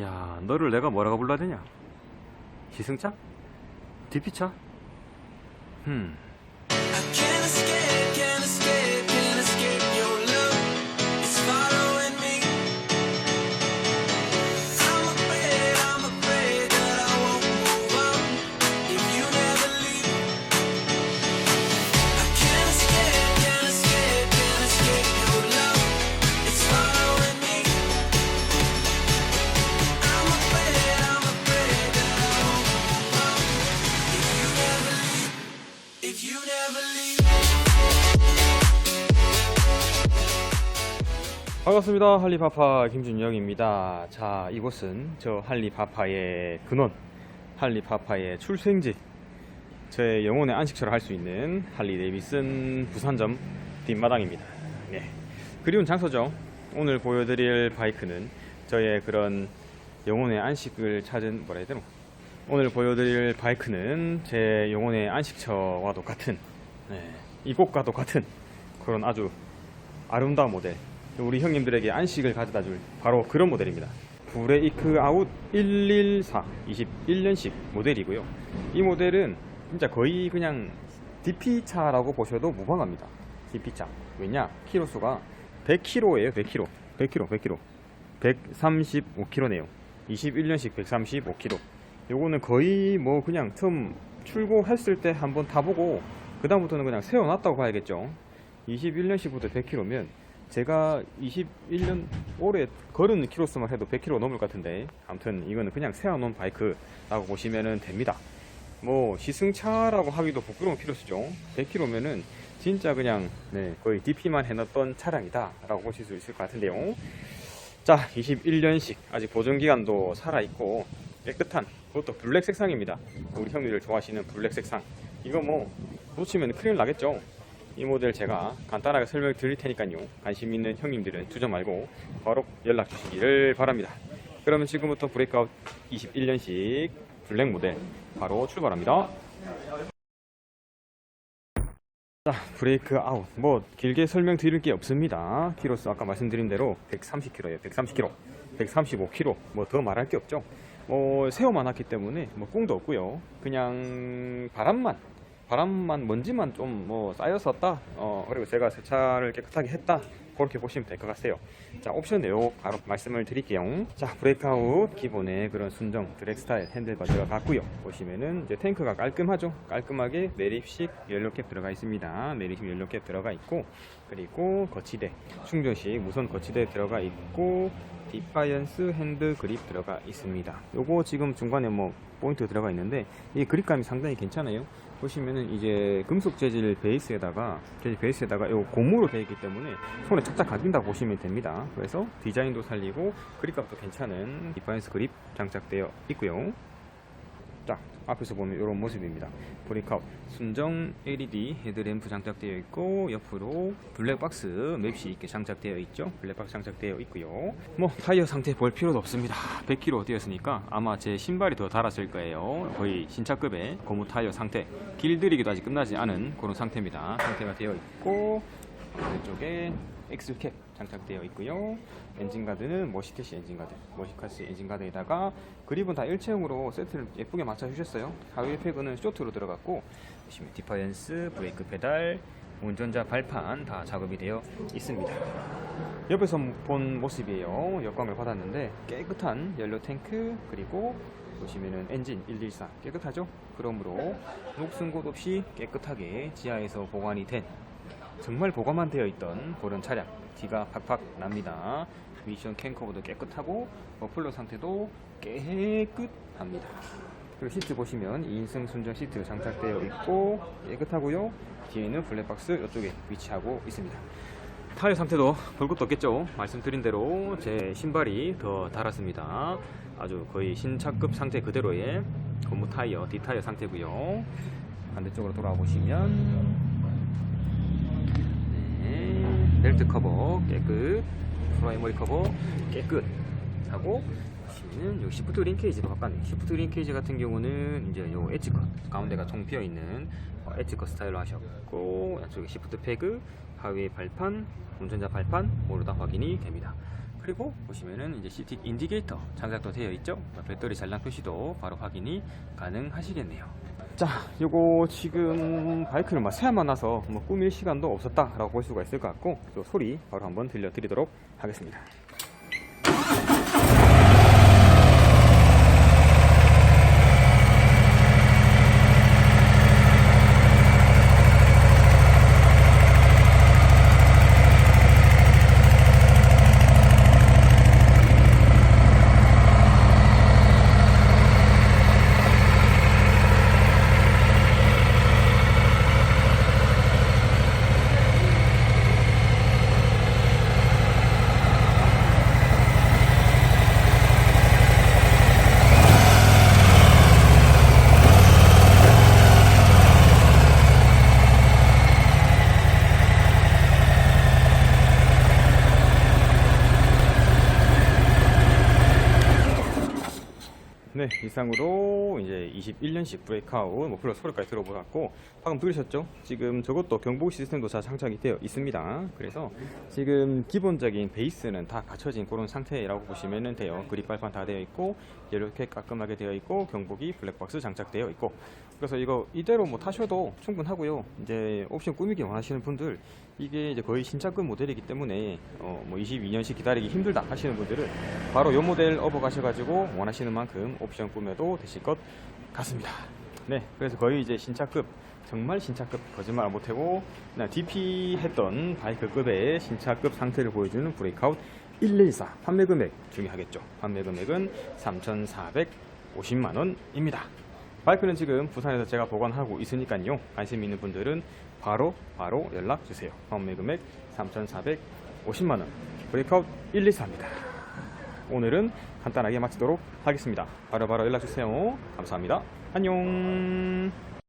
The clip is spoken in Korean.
야, 너를 내가 뭐라고 불러야 되냐? 기승차? 디피차? 음. 반갑습니다. 할리파파 김준영입니다. 자, 이곳은 저 할리파파의 근원, 할리파파의 출생지, 제 영혼의 안식처를 할 수 있는 할리 데이비슨 부산점 뒷마당입니다. 네. 그리운 장소죠. 오늘 보여드릴 바이크는 저의 그런 영혼의 안식을 찾은 뭐라 해야 되나? 오늘 보여드릴 바이크는 제 영혼의 안식처와도 같은, 네, 이곳과도 같은 그런 아주 아름다운 모델 우리 형님들에게 안식을 가져다 줄 바로 그런 모델입니다. 브레이크 아웃 114 21년식 모델이고요. 이 모델은 진짜 거의 그냥 DP차라고 보셔도 무방합니다. DP차. 왜냐? 키로수가 100km예요 100km 100km 100km 135km네요. 21년식 135km 요거는 거의 뭐 그냥 처음 출고했을 때 한번 타보고 그 다음부터는 그냥 세워놨다고 봐야겠죠. 21년식부터 100km면 제가 21년 올해 걸은 키로수만 해도 100km 넘을 것 같은데 아무튼 이거는 그냥 세워놓은 바이크라고 보시면 됩니다. 뭐 시승차라고 하기도 부끄러운 키로수죠. 100km면은 진짜 그냥 네, 거의 DP만 해놨던 차량이다 라고 보실 수 있을 것 같은데요. 자 21년식 아직 보존기간도 살아있고 깨끗한 그것도 블랙 색상입니다. 우리 형님들 좋아하시는 블랙 색상. 이거 뭐 놓치면 큰일 나겠죠 이 모델 제가 간단하게 설명 드릴 테니까요. 관심 있는 형님들은 주저 말고 바로 연락 주시기를 바랍니다. 그러면 지금부터 브레이크아웃 21년식 블랙 모델 바로 출발합니다. 자, 브레이크 아웃. 뭐 길게 설명 드릴 게 없습니다. 키로수 아까 말씀드린 대로 130km예요. 130km, 135km. 뭐더 말할 게 없죠. 뭐 세워만 놨기 때문에 뭐 꿍도 없고요. 그냥 바람만 바람만 먼지만 좀 뭐 쌓였었다. 어 그리고 제가 세차를 깨끗하게 했다. 그렇게 보시면 될 것 같아요. 자 옵션 내용 바로 말씀을 드릴게요. 자 브레이크아웃 기본의 그런 순정 드랙 스타일 핸들바 들어갔고요. 보시면은 이제 탱크가 깔끔하죠. 깔끔하게 내립식 연료캡 들어가 있습니다. 내립식 연료캡 들어가 있고 그리고 거치대 충전식 무선 거치대 들어가 있고 디파이언스 핸드 그립 들어가 있습니다. 요거 지금 중간에 뭐 포인트 들어가 있는데 이 그립감이 상당히 괜찮아요. 보시면은 이제 금속 재질 베이스에다가 재질 베이스에다가 요 고무로 되어 있기 때문에 손에 착착 감긴다고 보시면 됩니다. 그래서 디자인도 살리고 그립감도 괜찮은 디파이언스 그립 장착되어 있고요. 자 앞에서 보면 이런 모습입니다. 브레이크아웃 순정 LED 헤드램프 장착되어 있고 옆으로 블랙박스 맵시 있게 장착되어 있죠? 블랙박스 장착되어 있고요. 뭐 타이어 상태 볼 필요도 없습니다. 100km 뛰었으니까 아마 제 신발이 더 달았을 거예요. 거의 신차급의 고무 타이어 상태. 길들이기도 아직 끝나지 않은 그런 상태입니다. 상태가 되어 있고 왼쪽에 엑스캡 장착되어 있고요. 엔진가드는 머시테시 엔진가드, 머시카시 엔진가드에다가 그립은 다 일체형으로 세트를 예쁘게 맞춰 주셨어요. 하위 패그는 쇼트로 들어갔고 보시면 디파이언스, 브레이크 페달, 운전자 발판 다 작업이 되어 있습니다. 옆에서 본 모습이에요. 역광을 받았는데 깨끗한 연료 탱크 그리고 보시면은 엔진 114 깨끗하죠? 그러므로 녹슨 곳 없이 깨끗하게 지하에서 보관이 된 정말 보관만 되어 있던 그런 차량. 뒤가 팍팍 납니다. 미션 캠커버도 깨끗하고 머플러 상태도 깨끗합니다. 그리고 시트 보시면 2인승 순정 시트 장착되어 있고 깨끗하고요. 뒤에는 블랙박스 이쪽에 위치하고 있습니다. 타이어 상태도 볼 것도 없겠죠? 말씀드린 대로 제 신발이 더 달았습니다. 아주 거의 신차급 상태 그대로의 고무 타이어 뒷타이어 상태고요. 반대쪽으로 돌아와 보시면 네, 벨트 커버 깨끗, 프라이머리 커버 깨끗 하고 보시면은 요 시프트 링케이지도 바꿨네. 시프트 링케이지 같은 경우는 이제 요 엣지 컷 가운데가 통 비어 있는 어, 엣지 컷 스타일로 하셨고 양쪽에 시프트 패그, 하위 발판, 운전자 발판 모두 다 확인이 됩니다. 그리고 보시면은 이제 시틱 인디게이터 장착도 되어 있죠. 배터리 잔량 표시도 바로 확인이 가능하시겠네요. 자, 요거 지금 바이크를 막 새야만 나서 뭐 꾸밀 시간도 없었다 라고 볼 수가 있을 것 같고 요 소리 바로 한번 들려 드리도록 하겠습니다. 네, 이상으로 이제 21년식 브레이크아웃 뭐 플러스 소리까지 들어보았고 방금 들으셨죠? 지금 저것도 경보 시스템도 다 장착이 되어 있습니다. 그래서 지금 기본적인 베이스는 다 갖춰진 그런 상태라고 보시면 돼요. 그립 발판 다 되어 있고 이렇게 깔끔하게 되어 있고 경보기 블랙박스 장착되어 있고 그래서 이거 이대로 뭐 타셔도 충분하고요. 이제 옵션 꾸미기 원하시는 분들 이게 이제 거의 신차급 모델이기 때문에 어, 뭐 22년씩 기다리기 힘들다 하시는 분들은 바로 요 모델 업어 가셔가지고 원하시는 만큼 옵션 꾸며도 되실 것 같습니다. 네, 그래서 거의 이제 신차급 정말 신차급 거짓말 못하고 DP 했던 바이크급의 신차급 상태를 보여주는 브레이크아웃 114 판매 금액 중요하겠죠. 판매 금액은 3,450만 원입니다. 바이크는 지금 부산에서 제가 보관하고 있으니까요. 관심 있는 분들은 바로 바로 연락 주세요. 판매 금액 3,450만 원. 브레이크아웃 124입니다. 오늘은 간단하게 마치도록 하겠습니다. 바로바로 연락 주세요. 감사합니다. 안녕.